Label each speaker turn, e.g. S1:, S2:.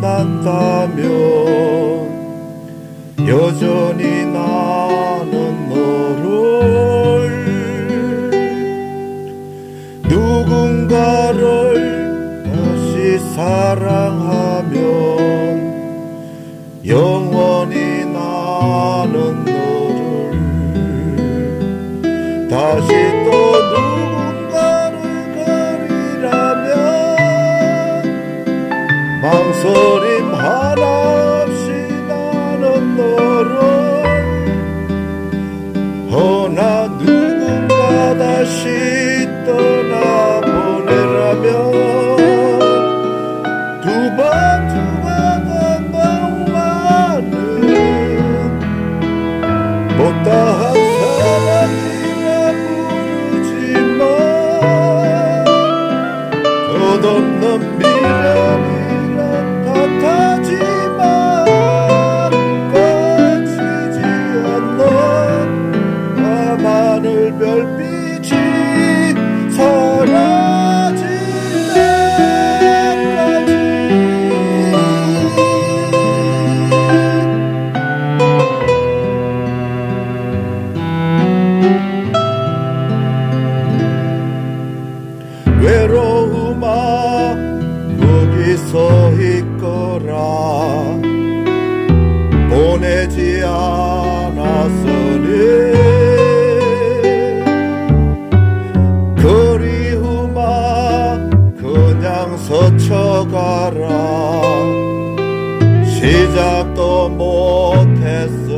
S1: 만났다면 여전히 나는 너를 누군가를 다시 사랑하면 영원히 나는 너를 다시 또 못다한 사랑이라 부르지만 끝없는 미련이라 탓하지만 꺼지지 않는 밤하늘 별빛이 외로움아 거기 서 있거라. 보내지 않았으니 그리움아 그냥 스쳐가라. 시작도 못했으